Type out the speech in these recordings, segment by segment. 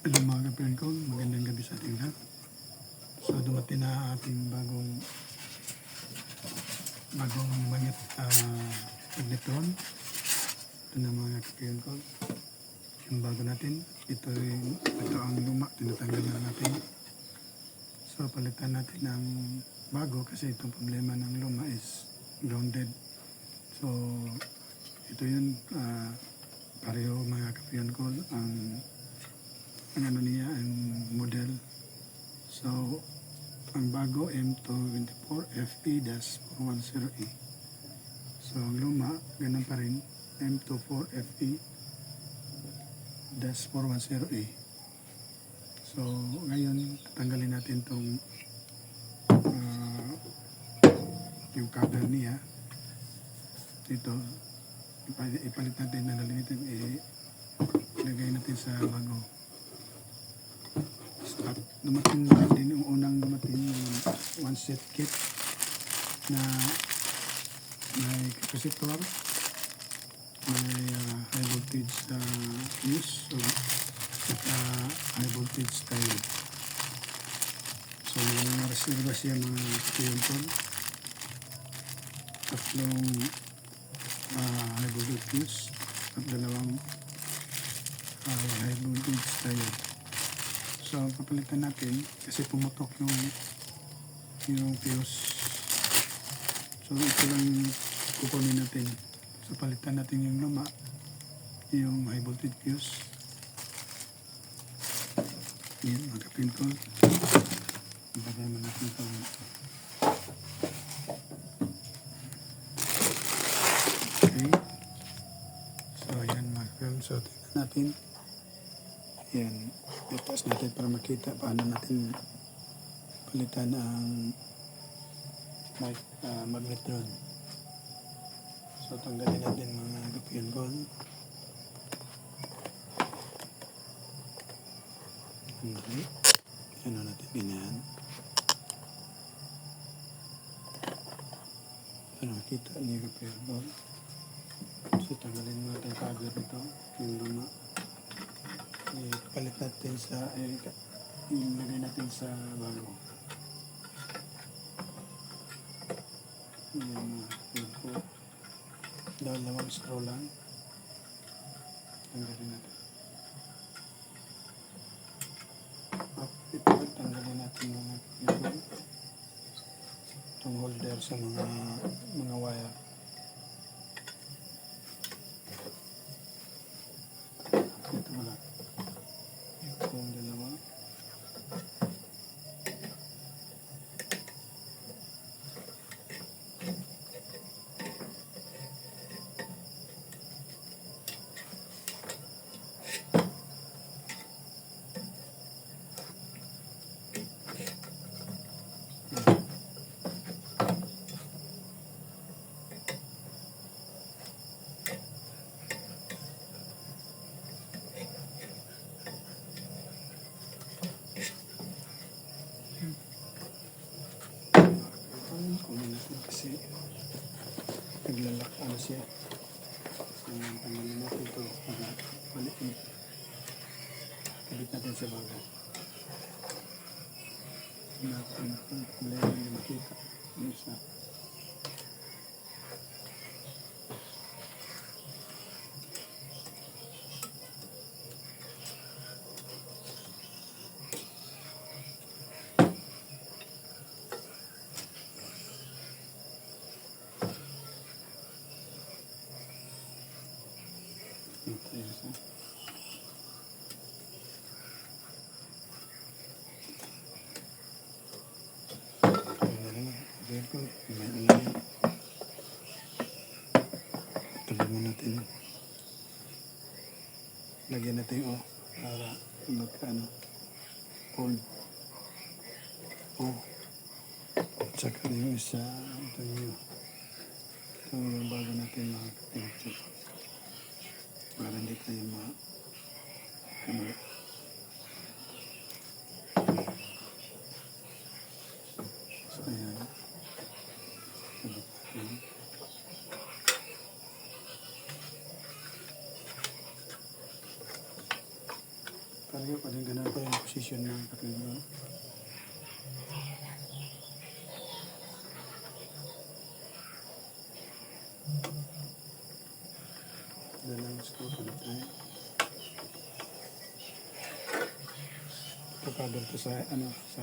Hello mga kapatid ko, magandang gabi sa ating lahat. So dumating na ating bagong bagong magnet uh, magnetron. Ito na mga kapatid ko. Yung bago natin, ito, yung- ito ang luma, tinatanggal na natin. So palitan natin ng bago kasi itong problema ng luma is grounded. So ito yun, ah, pareho mga kapatid ko, ang ang ano niya, ang model. So, ang bago M224FE-410E. So, ang luma, ganun pa rin, M24FE-410E. So, ngayon, tatanggalin natin itong ah, yung cover niya. Ito, ipalit, natin, nalalitin, ilagay natin sa bago stop. Dumating din yung unang dumating yung one set kit na may capacitor, may uh, high voltage uh, fuse, so, at uh, high voltage diode. So may mga reserva siya mga kiyonton. Tatlong uh, high voltage fuse at dalawang uh, high voltage diode. So, papalitan natin kasi pumutok yung yung fuse. So, ito lang kukunin natin. So, palitan natin yung luma, yung high voltage fuse. Yan, mga kapintol. Ilagay mo natin itong Okay. So, yan mga kapintol. So, tingnan natin. Yan. Itaas natin para makita paano natin palitan ang mag, uh, magnetron. So tanggalin natin mga gapion gold. Okay. Ano natin ganyan. Para makita niyo gapion gold. So tanggalin natin cover nito. Yung luma ipalit natin sa eh, ilagay natin sa bago. Yan na yun po. Dalawang scroll lang. Tanggalin natin. At ito tanggalin natin mga yun itong holder sa mga mga wire ito wala yung dalawa. Kunin natin kasi naglalak ano siya. Ang tanggalin natin ito para balikin. Kabit natin sa bago. Natin kung problema yung makita. Yung isa. Ito yung isa. Ayun na lang. Ayun ko. May ingay. Tabi mo natin. Lagyan natin yung O para magkaano. Hold. O. At saka yung isa. Ito yung ito yung bago natin mga kapatid. Para hindi tayo ma... Ano, so, ayan. Sabit natin. Pareho pa Parang ganun pa yung position ng kakaiba. Dalang gusto ko na tayo. Kapagod ko sa ano sa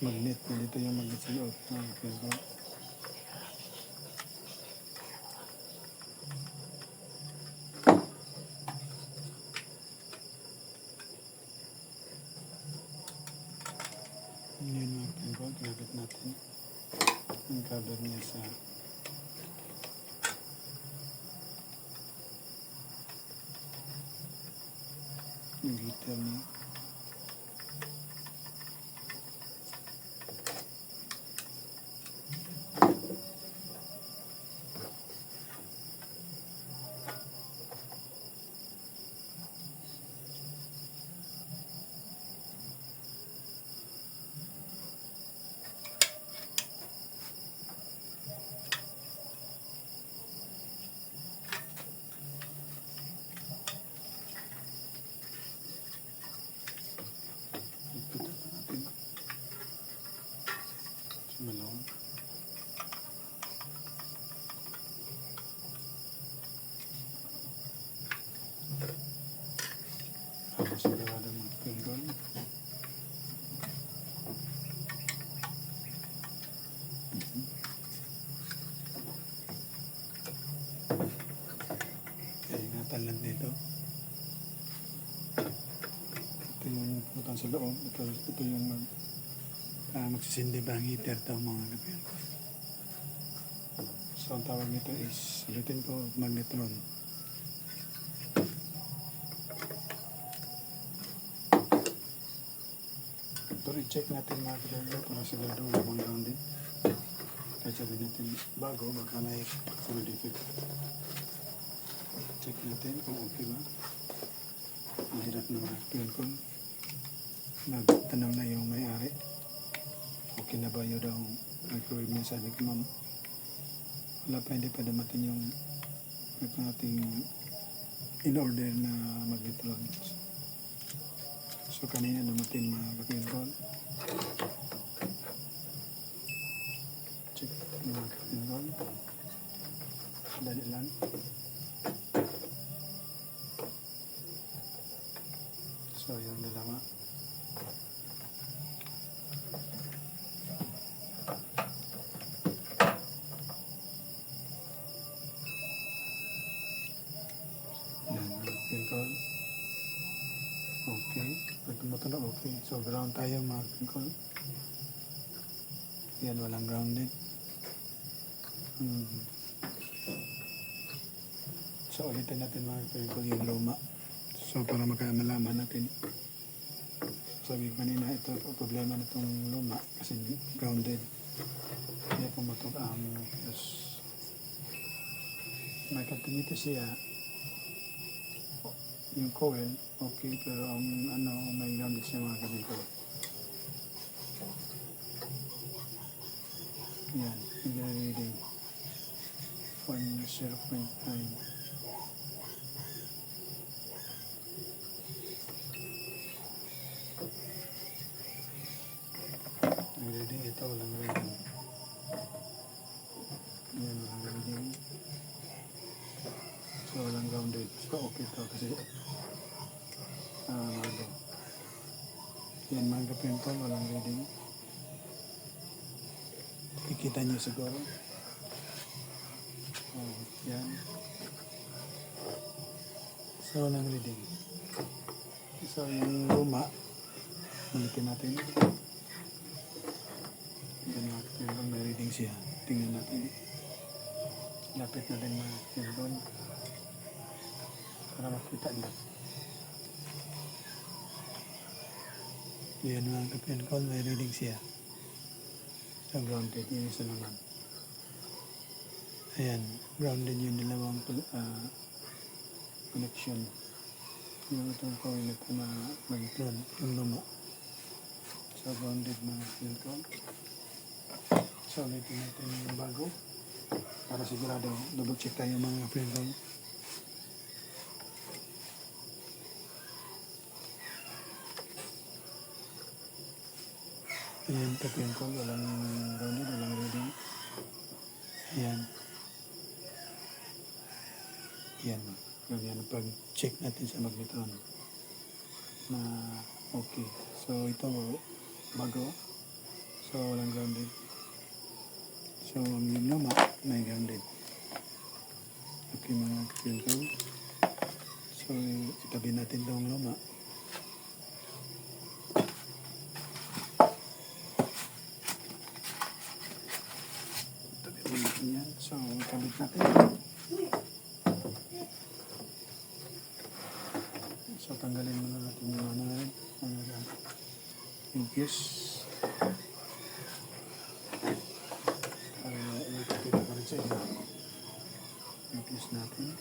magnet na dito yung magnet sa loob ng kakaiba. Yun mga ginagit natin. Yung cover niya sa yung heater niya. Ipito natin. Sa malawang. Para sigurado magpinggol. Kaya ingatan lang dito. Ito yung putang sa loob. Ito, ito yung mag, ah, magsisindi ba ang heater daw mga kapyan. So ang tawag nito is, ulitin ko, magnetron. Ito i-check natin mga kapyan para sigurado walang grounded. Kahit sabihin natin bago, baka may full defect. Check natin kung okay ba. Mahirap na mga kapyan ko. Nagtanong na yung may-ari. Okay na ba yun daw microwave niya? Sabi ko, ma'am, wala pa, hindi pa dumating yung ito nating in-order na magnetron. So kanina dumating mga kapinron. Check mga kapinron. Dali lang. So yung dalawa. Pinkol. Okay. Pag tumutunog, okay. So, ground tayo mga pinkol. Yan, walang grounded. Hmm. So, ulitin natin mga pinkol yung luma. So, para makamalaman natin. Sabi ko kanina, ito problema na itong luma kasi grounded. Kaya pumutok ang. May continuity siya yung coil, okay, pero ang ano, may grounded siya mga ganito. Yan, yung reading. 1.0.9. Kikita niyo siguro. Oh, yan. So, walang reading. So, yung natin. Yan mga kapinto, may reading siya. Tingnan natin. Lapit natin mga kapinto para makita niyo. Yan kapyan ko, may siya. Sa grounded, yun isa naman. Ayan, grounded yung dalawang uh, connection. Yung itong coil ito na mag-clone, yung luma. So grounded kapyan ko. So ulitin natin yung bago. Para sigurado, double check tayo mga kapyan Ayan, tapin ko. Walang rounded, walang reading. Ayan. Ayan. Ganyan. Pag-check natin sa magnetron na okay. So, ito bago. So, walang grounded. So, yung luma, may grounded. Okay, mga kapin ko. So, itabi natin itong luma. Tabi mo natin yan. So, kabit natin. So, tanggalin muna natin yung ano na rin. Mga yung fuse. Para ikakita pa rin sa inyo. Yung fuse natin.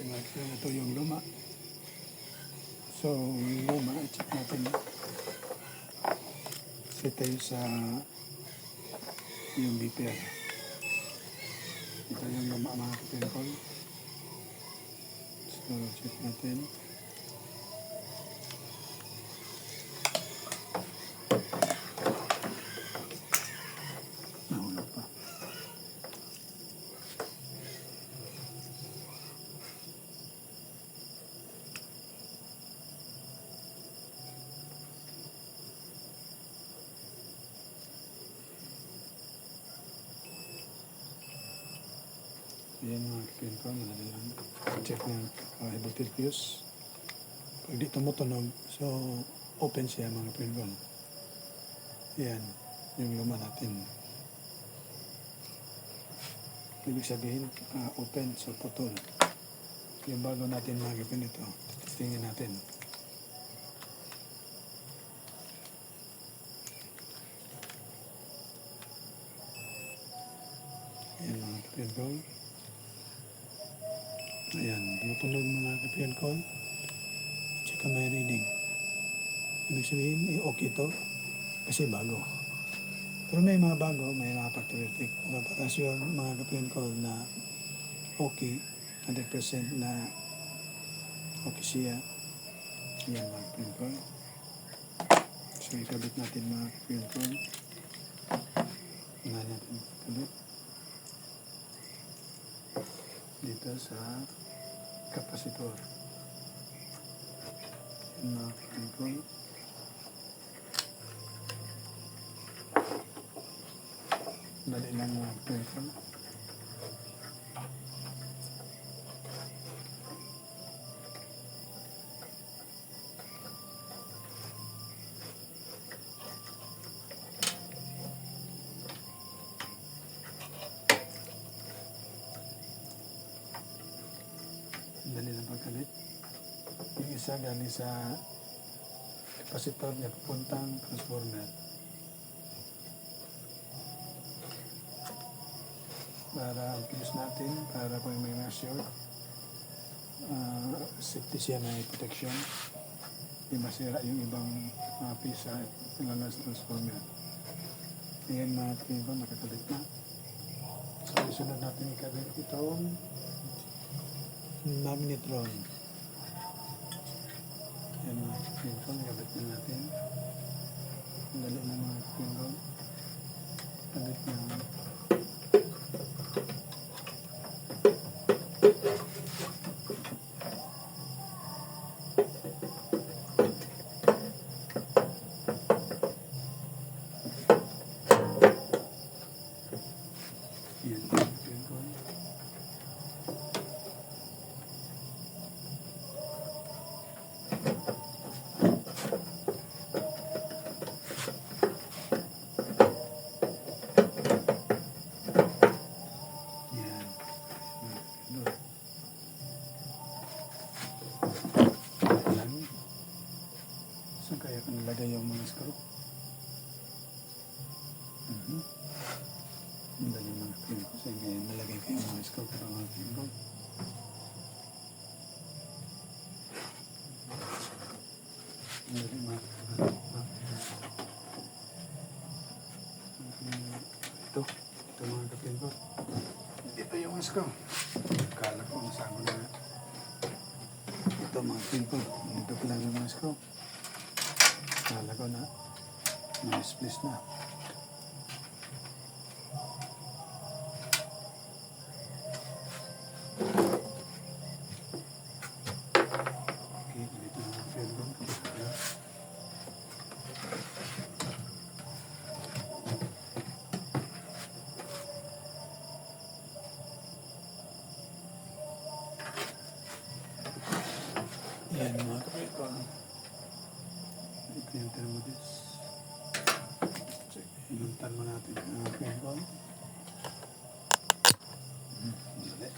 Na ito yung luma. So, yung luma, i-check natin. Set tayo sa yung BPR. Ito yung luma mga kapinkol. So, check natin. Nahulog pa. Kapin ko, lang. Check na uh, high voltage fuse. Pag di tumutunog, so open siya mga kapin ko. Ayan, yung luma natin. Ibig sabihin, ah, open, so putol. Yung bago natin mga kapin ito, titingin natin. Ayan mga ko. Ayan, tumutunog mga kapyan ko. Check ang may reading. Ibig sabihin, eh, okay to. Kasi bago. Pero may mga bago, may mga factory effect. Pero para sure mga kapyan ko na okay, 100% na okay siya. Ayan mga kapyan ko. So ikabit natin mga kapyan ko. Nga natin ikabit. Dito sa kapasitor. Yan mga kapyan ko. Dali lang mga kapyan ko. Dali lang pagkalit. Isa galing sa kapasitor niya papuntang transformer. Para ang fuse natin, para kung may mga short, ah, safety siya may protection. Di masira yung ibang mga piece sa ilalas transformer. Ayan mga pibo, nakakalit na. So, isunod natin ikabit itong magnetron. Pinto, nagabit na natin. Dali na mga pinto. Kabit na. Yan mga pinto. Yan. Doon. Yan. Saan kaya ka nilagay yung mga screw? Mhm. Ang dali mga pin ko. Saan kaya nalagay ko yung mga screw para mga pin ko? Ito. Ito mga kapin ko. Dito yung screw. Kala ko nasama na. Ito mga kapin ko. Pala yung mga screw. Kala ko na na-misplace na. Okay, dito na mga kapin ko. Ayan. Yan mga kapatid ko. Ito yung thermodis. Check. Inuntan mo natin mga kapatid ko. Hmm, dali.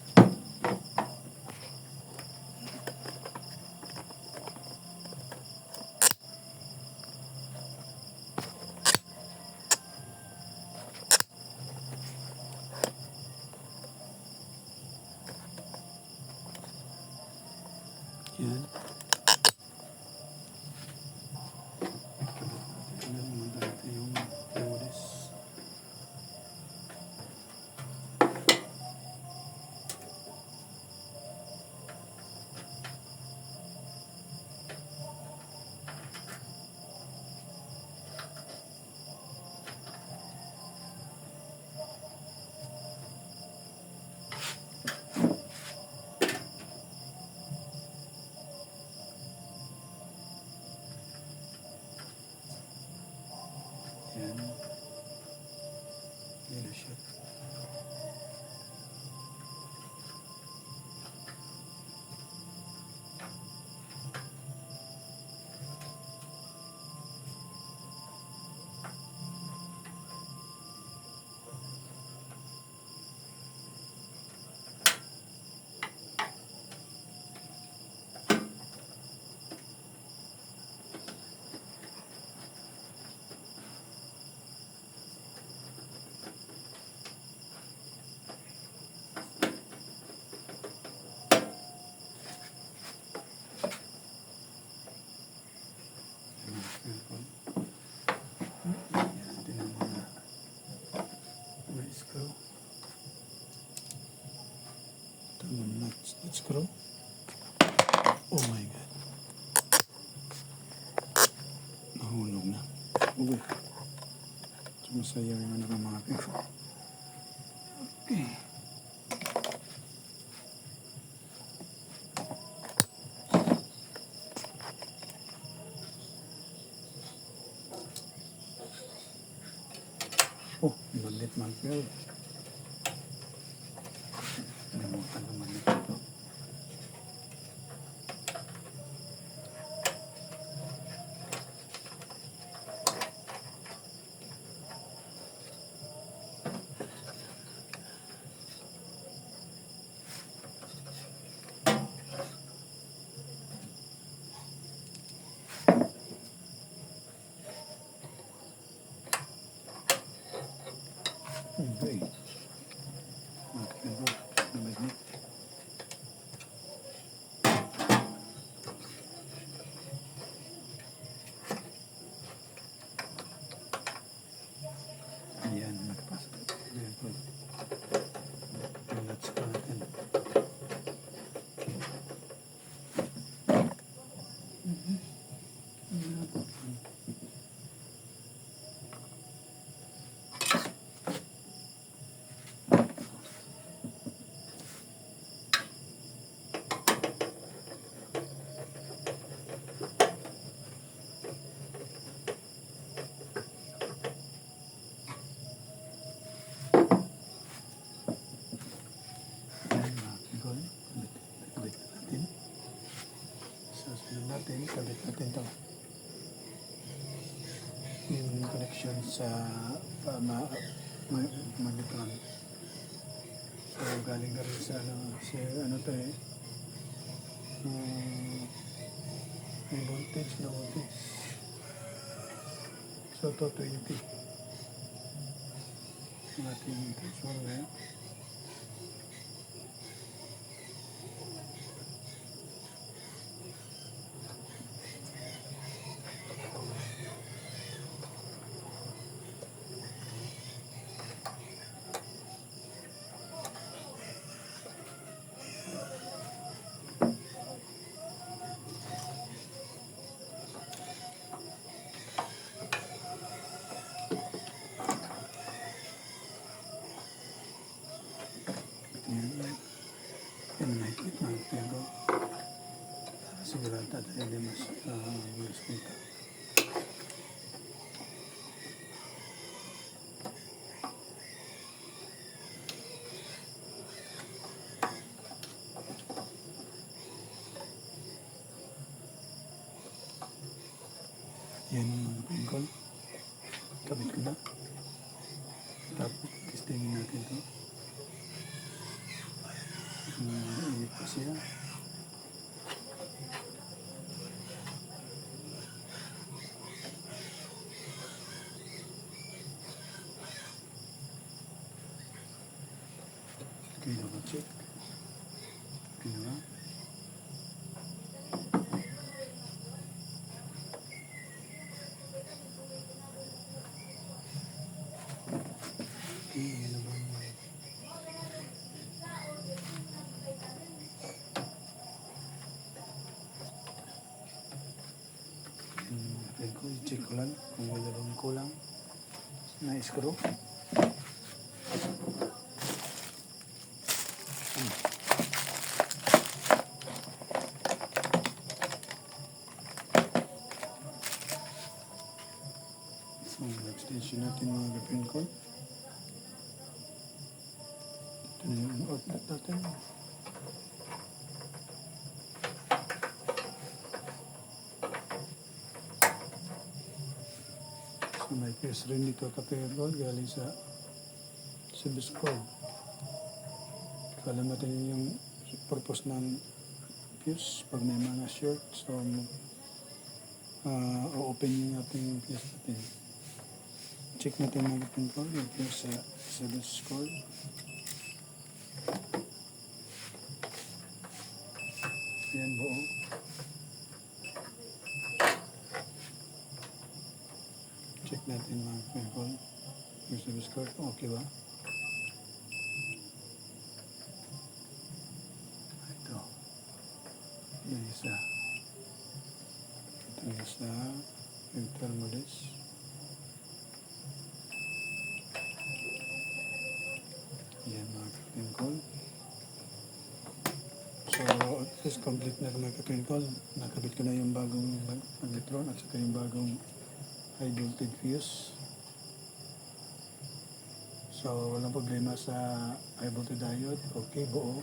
Yan. Screw. Oh my God. Nahulog na. Uy. Sumasayaw yung ano ng mga piko. Okay. Oh, malit man pero. Nalimutan naman ito. Okay. Okay, go. Nabagnet. Ayan, nakapasok. Very good. Let's go natin. Mhm. Ayan. Ayan, mga kigol. Kabit, kabit natin. Sasayin natin, kabit natin to. Yung connection sa pa, ma, ma, magnetron. So, galing ka rin sa ano, si, ano to eh. Um, may voltage na voltage. So, to 20. Ang ating transformer ngayon. Yan. Yan mahigpit mga kapatid ko. Sigurado tayo di mas uh, mas kita. Yan mga kapatid ko. Kabit ko na. Tapos testingin natin to. Hmm, init pa siya. Okay, double check. Okay na ba? Okay, yan na ba? Hmm, okay lang kung wala bang kulang na screw. So, extension natin mga gapin ko. Ito na yung outlet natin. Dito kapir gold galing sa service cord. Alam natin yung purpose ng fuse pag may mga short. So, uh, o-open yung ating fuse natin. Check natin mga kapin ko yung fuse sa service cord. Ayan buo. Natin mga ko yung service cord. Okay ba? Ito. Yung isa. Ito yung isa. Yung thermodis. Yan mga kapin ko. So, least complete na mga kapin ko. Nakabit ko na yung bagong mag- magnetron at saka yung bagong high voltage fuse. So, walang problema sa high voltage diode. Okay, buo.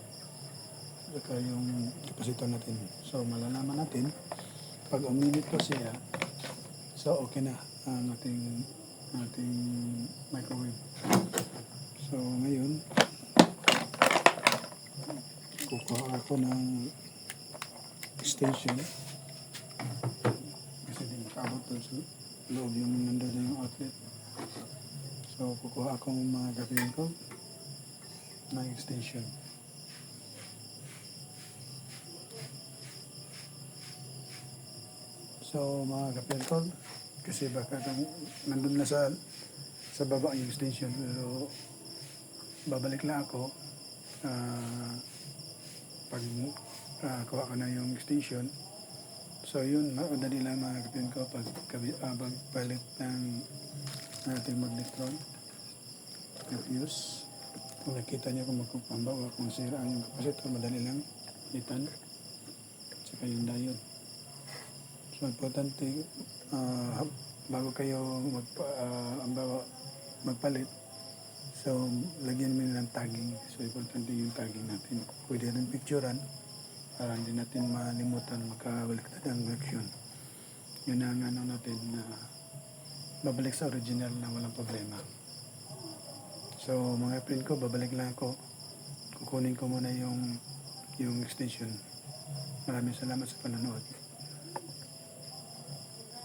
Saka yung capacitor natin. So, malalaman natin pag uminit ko siya, so okay na ang ating ating microwave. So, ngayon, kukuha ako ng extension kasi di makaabot doon sa loob yung nandun na yung outlet. So, kukuha akong mga gagawin ko ng extension. So, mga kapil ko, kasi baka kung nandun na sa sa baba yung extension, pero babalik lang ako ah, pag ah, kuha ko na yung extension. So, yun, madali lang mga kapil ko pag kabi, ah, pagpalit ng ating magnetron yung fuse. Kung nakita niyo kung magpapamba o kung sira ang yung capacitor, madali lang litan. Saka yung diode. So, importante, ah, bago kayo magpa, ah, ang bago magpalit, so, lagyan mo ng tagging. So, importante yung tagging natin. Pwede rin picturean para hindi natin malimutan makabaliktad ang direction. Yun ang ano natin na babalik sa original na walang problema. So, mga friend ko, babalik lang ako. Kukunin ko muna yung yung extension. Maraming salamat sa panonood.